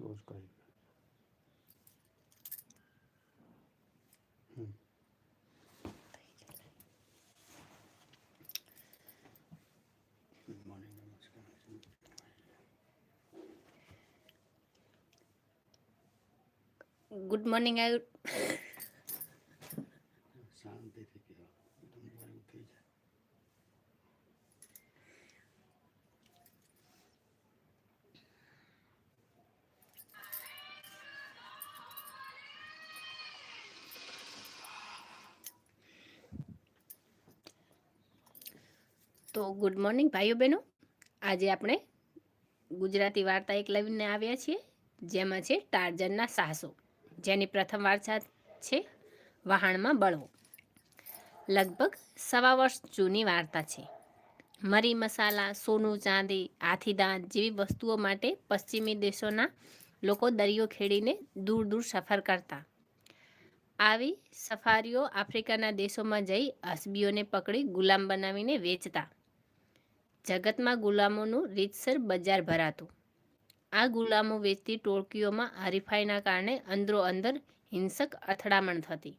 Close करेंगे good morning नमस्कार good morning I તો ગુડ મોર્નિંગ ભાઈઓ બહેનો. આજે આપણે ગુજરાતી વાર્તા એક લઈને આવ્યા છીએ, જેમાં છે ટાર્જનના સાહસો. જેની પ્રથમ વાર્તા છે વહાણમાં બળવો. લગભગ સવા વર્ષ જૂની વાર્તા છે. મરી મસાલા, સોનું ચાંદી હાથીદાંત જેવી વસ્તુઓ માટે પશ્ચિમી દેશોના લોકો દરિયો ખેડીને દૂર દૂર સફર કરતા. આવી સફારીઓ આફ્રિકાના દેશોમાં જઈ અસબીઓને પકડી ગુલામ બનાવીને વેચતા. જગતમાં ગુલામોનું રીતસર બજાર ભરાતું. આ ગુલામો વેચતી ટોળકીઓમાં હરીફાઈના કારણે અંદરો અંદર હિંસક અથડામણ થતી.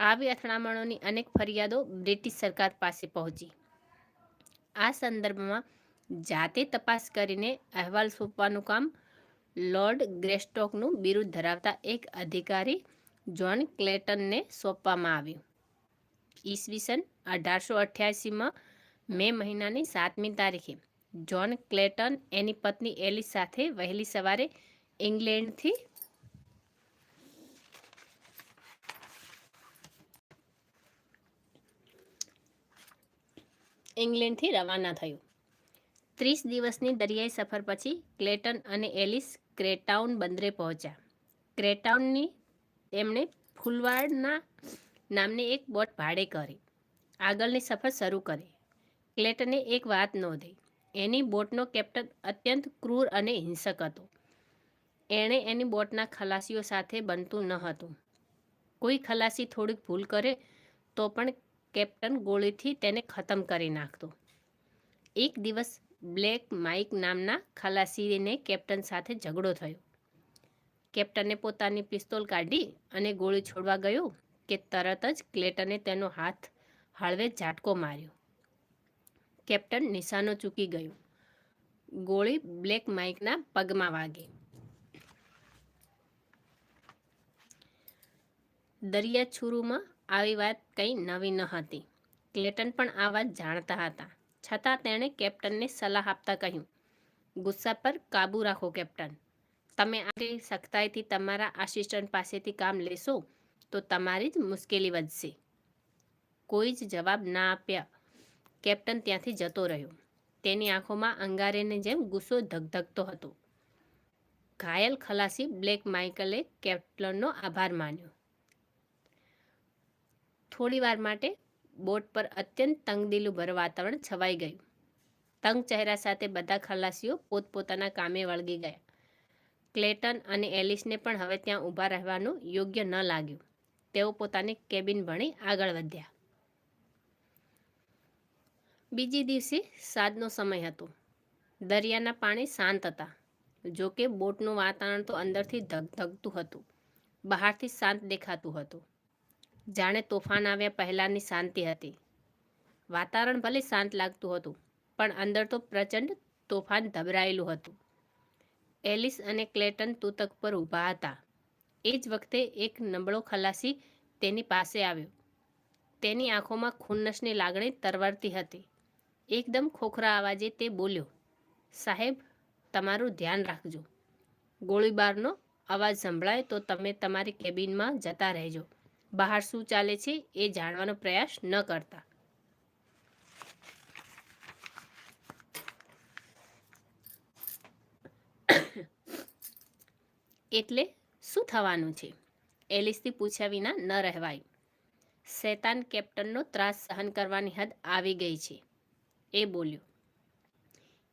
આવી અથડામણોની અનેક ફરિયાદો બ્રિટિશ સરકાર પાસે પહોંચી. આ સંદર્ભમાં જાતે તપાસ કરીને અહેવાલ સોંપવાનું કામ લોર્ડ ગ્રેસ્ટોકનું બિરુદ ધરાવતા એક અધિકારી જ્હોન ક્લેટનને સોંપવામાં આવ્યું. ઈસવીસન અઢારસો અઠ્યાસીમાં મે મહિનાની સાતમી તારીખે. જ્હોન ક્લેટન એની પત્ની એલિસ સાથે વહેલી સવારે ઇંગ્લેન્ડથી ઇંગ્લેન્ડથી રવાના થયું. ત્રીસ દિવસની દરિયાઈ સફર પછી ક્લેટન અને એલિસ ક્રેટાઉન બંદરે પહોંચ્યા. ક્રેટાઉનની તેમણે ફુલવાડના નામની એક બોટ ભાડે કરી. આગળની સફર શરૂ કરી. ક્લેટને એક વાત નોંધી એની બોટનો કેપ્ટન અત્યંત ક્રૂર અને હિંસક હતો. એણે એની બોટના ખલાસીઓ સાથે બનતું ન હતું. કોઈ ખલાસી થોડીક ભૂલ કરે તો પણ કેપ્ટન ગોળીથી તેને ખતમ કરી નાખતો. એક દિવસ બ્લેક માઇક નામના ખલાસીને કેપ્ટન સાથે ઝઘડો થયો. કેપ્ટને પોતાની પિસ્તોલ કાઢી અને ગોળી છોડવા ગયો કે તરત જ ક્લેટને તેનો હાથ હળવે ઝાટકો માર્યો. કેપ્ટન નિશાનો ચૂકી ગયું. ગોળી બ્લેક માઇકના પગમાં વાગી. દરિયા છુરુમાં આવી વાત કંઈ નવી ન હતી. ક્લેટન પણ આ વાત જાણતા હતા. છતાં તેણે કેપ્ટનને સલાહ આપતા કહ્યું, ગુસ્સા પર કાબૂ રાખો, કેપ્ટન. તમે આટલી સખ્તાઈથી તમારા આસિસ્ટન્ટ પાસેથી કામ લેશો તો તમારી જ મુશ્કેલી વધશે. કોઈ જ જવાબ ના આપ્યા. કેપ્ટન ત્યાંથી જતો રહ્યો. તેની આંખોમાં અંગારેની જેમ ગુસ્સો ધગધગતો હતો. ઘાયલ ખલાસી બ્લેક માઇકલે કેપ્ટનનો આભાર માન્યો. થોડી વાર માટે બોટ પર અત્યંત તંગદિલું ભર વાતાવરણ છવાઈ ગયું. તંગ ચહેરા સાથે બધા ખલાસીઓ પોતપોતાના કામે વળગી ગયા. ક્લેટન અને એલિસને પણ હવે ત્યાં ઊભા રહેવાનું યોગ્ય ન લાગ્યું. તેઓ પોતાની કેબિન ભણી આગળ વધ્યા. બીજી દિવસે સાંજનો સમય હતો. દરિયાના પાણી શાંત હતા. જો કે બોટનું વાતાવરણ તો અંદરથી ધગધગતું હતું. બહારથી શાંત દેખાતું હતું. જાણે તોફાન આવ્યા પહેલાંની શાંતિ હતી. વાતાવરણ ભલે શાંત લાગતું હતું, પણ અંદર તો પ્રચંડ તોફાન ધબરાયેલું હતું. એલિસ અને ક્લેટન તૂતક પર ઊભા હતા. એ જ વખતે એક નબળો ખલાસી તેની પાસે આવ્યો. તેની આંખોમાં ખુન્નસની લાગણી તરવરતી હતી. એકદમ ખોખરા અવાજે તે બોલ્યો, સાહેબ, તમારું ધ્યાન રાખજો. ગોળીબારનો અવાજ સંભળાય તો તમે તમારી કેબિનમાં જતા રહેજો. બહાર શું ચાલે છે એ જાણવાનો પ્રયાસ ન કરતા. એટલે શું થવાનું છે? એલિસથી પૂછ્યા વિના ન રહેવાય. શેતાન કેપ્ટનનો ત્રાસ સહન કરવાની હદ આવી ગઈ છે. એ બોલ્યો.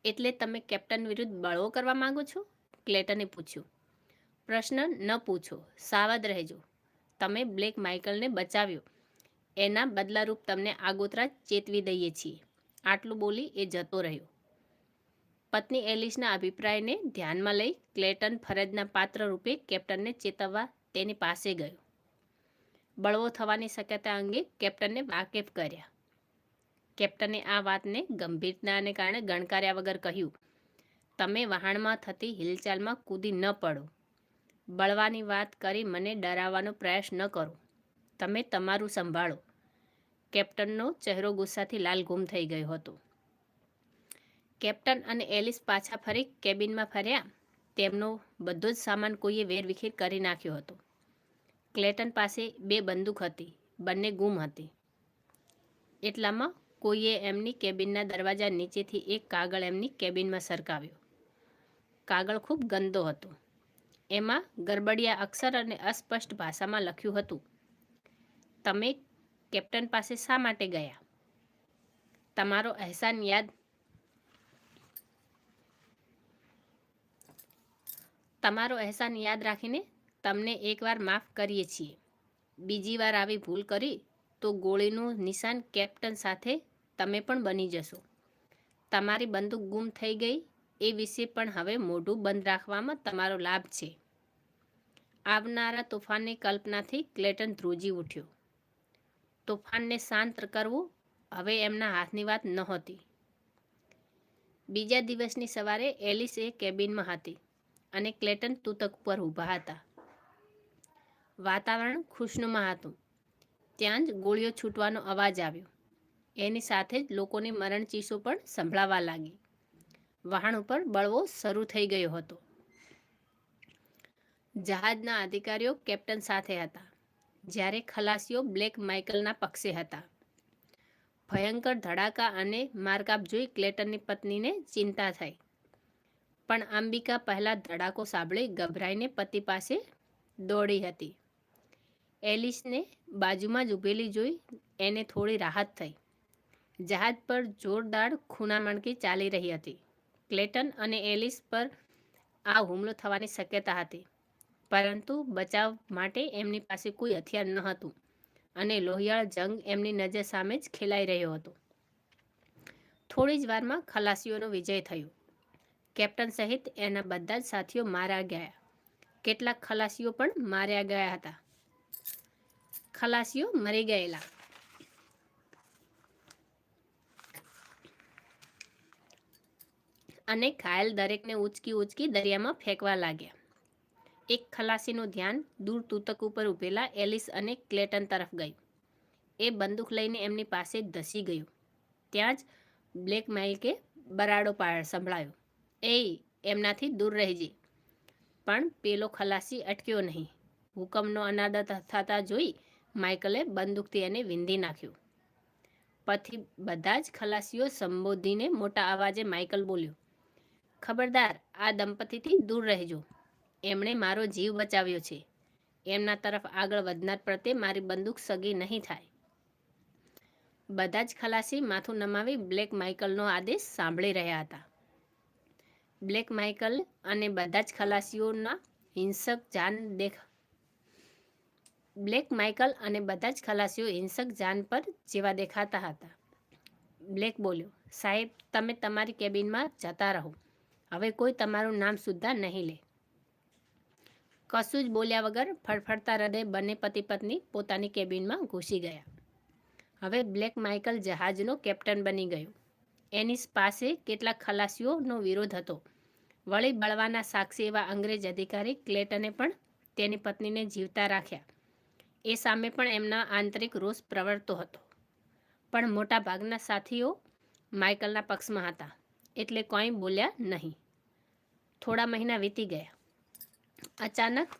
એટલે તમે કેપ્ટન વિરુદ્ધ બળવો કરવા માંગો છો? ક્લેટને પૂછ્યું. પ્રશ્ન ન પૂછો, સાવધ રહેજો. તમે બ્લેક માઇકલને બચાવ્યો. એના બદલારૂપ તમને આગોતરા ચેતવી દઈએ છીએ. આટલું બોલી એ જતો રહ્યો. પત્ની એલિસના અભિપ્રાયને ધ્યાનમાં લઈ ક્લેટન ફરજના પાત્ર રૂપે કેપ્ટનને ચેતવવા તેની પાસે ગયો. બળવો થવાની શક્યતા અંગે કેપ્ટનને વાકેફ કર્યા. કેપ્ટને આ વાતને ગંભીરતાને કારણે ગણકાર્યા વગર કહ્યું, તમે વહાણમાં થતી હિલચાલમાં કૂદી ન પડો. બળવાની વાત કરી મને ડરાવવાનો પ્રયાસ ન કરો. તમે તમારું સંભાળો. કેપ્ટનનો ચહેરો ગુસ્સાથી લાલ ગુમ થઈ ગયો હતો. કેપ્ટન અને એલિસ પાછા ફરી કેબિનમાં ફર્યા. તેમનો બધો જ સામાન કોઈએ વેરવિખેર કરી નાખ્યો હતો. ક્લેટન પાસે બે બંદૂક હતી. બંને ગુમ હતી. એટલામાં કોઈએ એમની કેબિનના દરવાજા નીચેથી એક કાગળ એમની કેબિનમાં સરકાવ્યો. કાગળ ખૂબ ગંદો હતો. એમાં ગરબડિયા અક્ષર અને અસ્પષ્ટ ભાષામાં લખ્યું હતું, તમે કેપ્ટન પાસે શા માટે ગયા? તમારો અહેસાન યાદ તમારો અહેસાન યાદ રાખીને તમને એકવાર માફ કરીએ છીએ. બીજી વાર આવી ભૂલ કરી તો ગોળીનું નિશાન કેપ્ટન સાથે તમે પણ બની જશો. તમારી બંદૂક ગુમ થઈ ગઈ, એ વિશે પણ હવે મોઢું બંધ રાખવામાં તમારો લાભ છે. આવનારા તોફાનની કલ્પનાથી ક્લેટન ધ્રુજી ઉઠ્યો. તોફાનને શાંત કરવું હવે એમના હાથની વાત નહોતી. બીજા દિવસની સવારે એલિસ એ કેબિનમાં હતી અને ક્લેટન તૂતક પર ઊભા હતા. વાતાવરણ ખુશનુમા હતું. ત્યાં જ ગોળીઓ છૂટવાનો અવાજ આવ્યો. એની સાથે જ લોકોની મરણ ચીસો પણ સંભળાવા લાગી. વહાણ ઉપર બળવો શરૂ થઈ ગયો હતો. જહાજના અધિકારીઓ કેપ્ટન સાથે હતા, જ્યારે ખલાસીઓ બ્લેક માઇકલના પક્ષે હતા. ભયંકર ધડાકા અને મારકાપ જોઈ ક્લેટનની પત્નીને ચિંતા થઈ. પણ અંબિકા પહેલાં ધડાકો સાંભળી ગભરાઈને પતિ પાસે દોડી હતી. એલિસને બાજુમાં જ ઊભેલી જોઈ એને થોડી રાહત થઈ. જહાજ પર જોરદાર ખૂણામણકી ચાલી રહી હતી. ક્લેટન અને એલિસ પર આ હુમલો થવાની શક્યતા હતી, પરંતુ બચાવ માટે એમની પાસે કોઈ હથિયાર ન હતું અને લોહિયાળ જંગ એમની નજર સામે જ ખેલાઈ રહ્યો હતો. થોડી જ વારમાં ખલાસીઓનો વિજય થયો. કેપ્ટન સહિત એના બધા જ સાથીઓ માર્યા ગયા. કેટલાક ખલાસીઓ પણ માર્યા ગયા હતા. ખલાસીઓ મરી ગયેલા. અને ઘાયલ દરેકને ઉચકી ઉચકી દરિયામાં ફેંકવા લાગ્યા. એક ખલાસીનું ધ્યાન દૂર તૂતક ઉપર ઊભેલા એલિસ અને ક્લેટન તરફ ગયું. એ બંદૂક લઈને એમની પાસે ધસી ગયું. ત્યાં જ બ્લેક માઇલકે બરાડો સંભળાયો. એ એમનાથી દૂર રહેજે પણ પેલો ખલાસી અટક્યો નહીં. હુકમનો અનાદર થતા જોઈ માઇકલે બંદૂકથી એને વિંધી નાખ્યું. પછી બધા જ ખલાસીઓ સંબોધીને મોટા અવાજે માઇકલ બોલ્યો ખબરદાર, આ દંપતીથી દૂર રહેજો. એમણે મારો જીવ બચાવ્યો છે. એમના તરફ આગળ વધનાર પ્રત્યે મારી બંદૂક સગી નહીં થાય. બધા જ ખલાસી માથું નમાવી બ્લેક માઇકલનો આદેશ સાંભળી રહ્યા હતા. બ્લેક માઇકલ અને બધા જ ખલાસીઓના હિંસક જાન દેખ બ્લેક માઇકલ અને બધા જ ખલાસીઓ હિંસક જાન પર જેવા દેખાતા હતા. બ્લેક બોલ્યો, સાહેબ, તમે તમારી કેબિનમાં જતા રહો. હવે કોઈ તમારું નામ સુદ્ધા નહીં લે. કશું જ બોલ્યા વગર ફડફડતા હૃદય બંને પતિ પત્ની પોતાની કેબિનમાં ઘૂસી ગયા. હવે બ્લેક માઇકલ જહાજનો કેપ્ટન બની ગયો. એની પાસે કેટલાક ખલાસીઓનો વિરોધ હતો. વળી બળવાના સાક્ષી એવા અંગ્રેજ અધિકારી ક્લેટને પણ તેની પત્નીને જીવતા રાખ્યા. એ સામે પણ એમના આંતરિક રોષ પ્રવર્તો હતો. પણ મોટાભાગના સાથીઓ માઇકલના પક્ષમાં હતા. એટલે કોઈ બોલ્યા નહીં. થોડા મહિના વીતી ગયા. અચાનક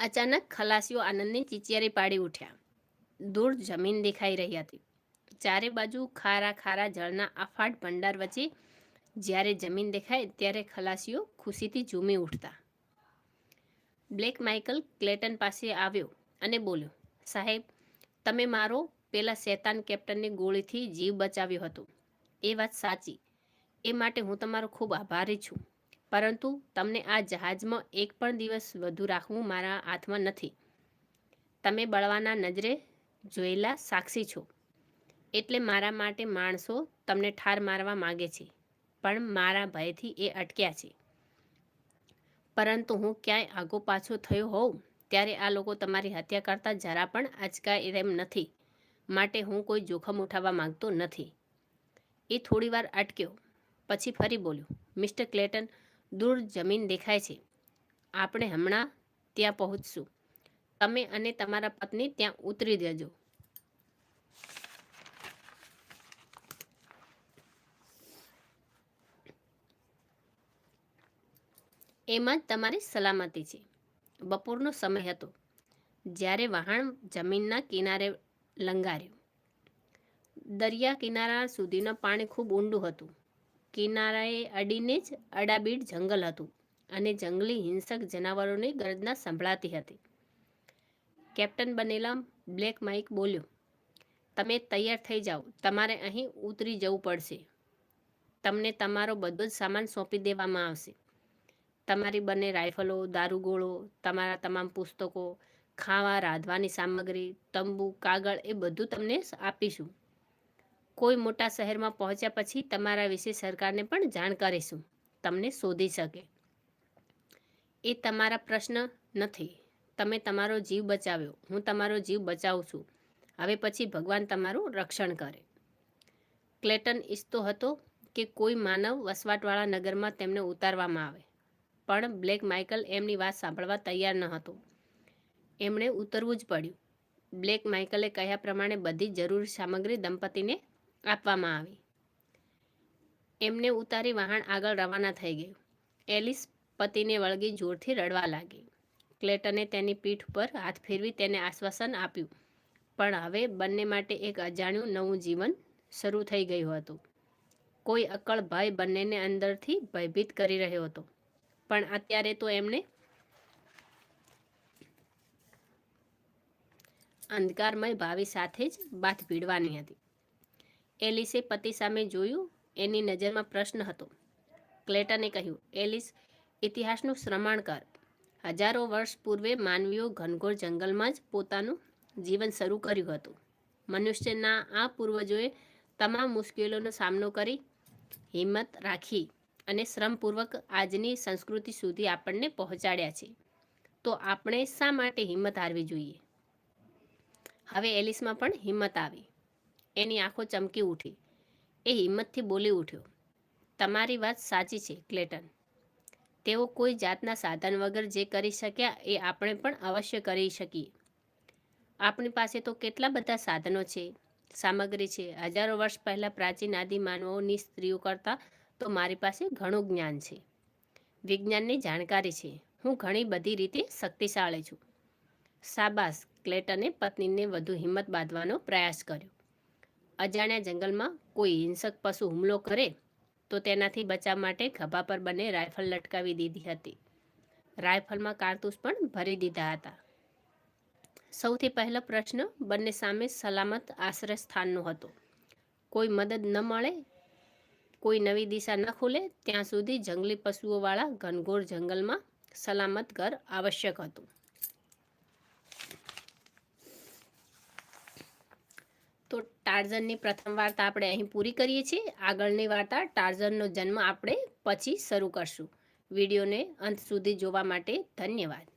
અચાનક ખલાસીઓ આનંદની ચીચિયારી પાડી ઉઠ્યા. દૂર જમીન દેખાઈ રહી હતી. ચારે બાજુ ખારા ખારા જળના અફાટ ભંડાર વચ્ચે જ્યારે જમીન દેખાય ત્યારે ખલાસીઓ ખુશીથી ઝૂમી ઉઠતા. બ્લેક માઇકલ ક્લેટન પાસે આવ્યો અને બોલ્યો, સાહેબ, તમે મારો પેલા શેતાન કેપ્ટનની ગોળીથી જીવ બચાવ્યો હતો. એ વાત સાચી. એ માટે હું તમારો ખૂબ આભારી છું. પરંતુ તમને આ જહાજમાં એક પણ દિવસ વધુ રાખવું મારા હાથમાં નથી. તમે બળવાના નજરે જોયેલા સાક્ષી છો. એટલે મારા માટે માણસો તમને ઠાર મારવા માગે છે. પણ મારા ભયથી એ અટક્યા છે. પરંતુ હું ક્યાંય આગો પાછો થયો હોઉં, ત્યારે આ લોકો તમારી હત્યા કરતા જરા પણ આંચકાય એમ નથી. માટે હું કોઈ જોખમ ઉઠાવવા માંગતો નથી. એ થોડીવાર અટક્યો, પછી ફરી બોલ્યો, મિસ્ટર ક્લેટન, દૂર જમીન દેખાય છે. આપણે હમણાં ત્યાં પહોંચશું. તમે અને તમારા પત્ની ત્યાં ઉતરી દેજો. એમાં જ તમારી સલામતી છે. બપોરનો સમય હતો, જ્યારે વહાણ જમીનના કિનારે લંગાર્યું. દરિયા કિનારા સુધીનું પાણી ખૂબ ઊંડું હતું. કિનારાએ અડીને જ અડાબીડ જંગલ હતું અને જંગલી હિંસક જનાવરોની ગર્જના સંભળાતી હતી. કેપ્ટન બનેલા બ્લેક માઇક બોલ્યો, તમે તૈયાર થઈ જાઓ, તમારે અહીં ઉતરી જવું પડશે. તમને તમારો બધો જ સામાન સોંપી દેવામાં આવશે. તમારી બંને રાઇફલો દારૂગોળો, તમારા તમામ પુસ્તકો, ખાવા, રાંધવાની સામગ્રી, તંબુ, કાગળ એ બધું તમને આપીશું. કોઈ મોટા શહેરમાં પહોંચ્યા પછી તમારા વિશે સરકારને પણ જાણ કરીશું. તમને શોધી શકે. એ તમારા પ્રશ્ન નથી. તમે તમારો જીવ બચાવ્યો. હું તમારો જીવ બચાવું છું. હવે પછી ભગવાન તમારું રક્ષણ કરે. ક્લેટન ઈચ્છતો હતો કે કોઈ માનવ વસવાટવાળા નગરમાં તેમને ઉતારવામાં આવે. પણ બ્લેક માઇકલ એમની વાત સાંભળવા તૈયાર ન હતો. એમણે ઉતરવું જ પડ્યું. બ્લેક માઇકલે કહ્યા પ્રમાણે બધી જરૂરી સામગ્રી દંપતીને આપવામાં આવી. એમને ઉતારી વહાણ આગળ રવાના થઈ ગયું. એલિસ પતિને વળગી જોરથી રડવા લાગી. ક્લેટને તેની પીઠ પર હાથ ફેરવી તેને આશ્વાસન આપ્યું. પણ હવે બંને માટે એક અજાણ્યું નવું જીવન શરૂ થઈ ગયું હતું. કોઈ અકળ ભય બંનેને અંદરથી ભયભીત કરી રહ્યો હતો. પણ અત્યારે તો એમને અંધકારમય ભાવિ સાથે જ બાથ ભીડવાની હતી. એલિસે પતિ સામે જોયું, એની નજરમાં પ્રશ્ન હતો. ક્લેટને કહ્યું, એલિસ, ઇતિહાસનું શ્રમણ કર હજારો વર્ષ પૂર્વે માનવીઓ ઘનઘોર જંગલમાં જ પોતાનું જીવન શરૂ કર્યું હતું. મનુષ્યના આ પૂર્વજોએ તમામ મુશ્કેલીઓનો સામનો કરી હિંમત રાખી અને શ્રમપૂર્વક આજની સંસ્કૃતિ સુધી આપણને પહોંચાડ્યા છે. તો આપણે શા માટે હિંમત હારવી જોઈએ? હવે એલિસમાં પણ હિંમત આવી. એની આંખો ચમકી ઉઠી. એ હિંમતથી બોલી ઉઠ્યો, તમારી વાત સાચી છે, ક્લેટન. તેઓ કોઈ જાતના સાધન વગર જે કરી શક્યા એ આપણે પણ અવશ્ય કરી શકીએ. આપણી પાસે તો કેટલા બધા સાધનો છે, સામગ્રી છે. હજારો વર્ષ પહેલાં પ્રાચીન આદિ માનવોની સ્ત્રીઓ કરતાં તો મારી પાસે ઘણું જ્ઞાન છે. વિજ્ઞાનની જાણકારી છે. હું ઘણી બધી રીતે શક્તિશાળી છું. શાબાશ, ક્લેટને પત્નીને વધુ હિંમત બાંધવાનો પ્રયાસ કર્યો. અજાણ્યા જંગલમાં કોઈ હિંસક પશુ હુમલો કરે તો તેનાથી બચાવ માટે ખભા પર બંને રાઇફલ લટકાવી દીધી હતી. રાઇફલમાં કારતૂસ પણ ભરી દીધા હતા. સૌથી પહેલો પ્રશ્ન બંને સામે સલામત આશ્રય સ્થાનનો હતો. કોઈ મદદ ન મળે કોઈ નવી દિશા ન ખુલે, ત્યાં સુધી જંગલી પશુઓવાળા ઘનઘોર જંગલમાં સલામત ઘર આવશ્યક હતું. તો ટાર્ઝનની પ્રથમ વાર્તા આપણે અહીં પૂરી કરીએ છીએ. આગળની વાર્તા ટાર્ઝનનો જન્મ આપણે પછી શરૂ કરશું. વિડીયોને અંત સુધી જોવા માટે ધન્યવાદ.